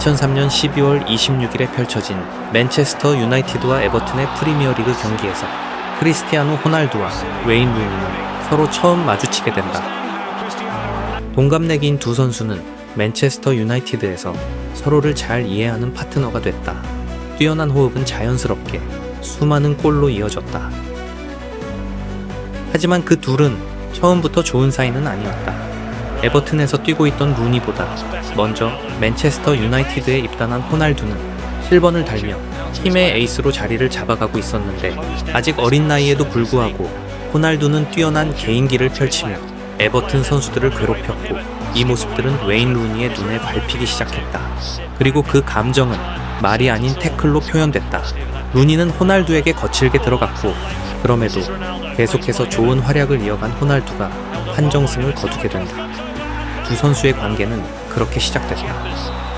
2003년 12월 26일에 펼쳐진 맨체스터 유나이티드와 에버튼의 프리미어리그 경기에서 크리스티아노 호날두와 웨인 루니는 서로 처음 마주치게 된다. 동갑내기인 두 선수는 맨체스터 유나이티드에서 서로를 잘 이해하는 파트너가 됐다. 뛰어난 호흡은 자연스럽게 수많은 골로 이어졌다. 하지만 그 둘은 처음부터 좋은 사이는 아니었다. 에버튼에서 뛰고 있던 루니보다 먼저 맨체스터 유나이티드에 입단한 호날두는 실번을 달며 팀의 에이스로 자리를 잡아가고 있었는데 아직 어린 나이에도 불구하고 호날두는 뛰어난 개인기를 펼치며 에버튼 선수들을 괴롭혔고 이 모습들은 웨인 루니의 눈에 밟히기 시작했다. 그리고 그 감정은 말이 아닌 태클로 표현됐다. 루니는 호날두에게 거칠게 들어갔고 그럼에도 계속해서 좋은 활약을 이어간 호날두가 판정승을 거두게 된다. 두 선수의 관계는 그렇게 시작됐다.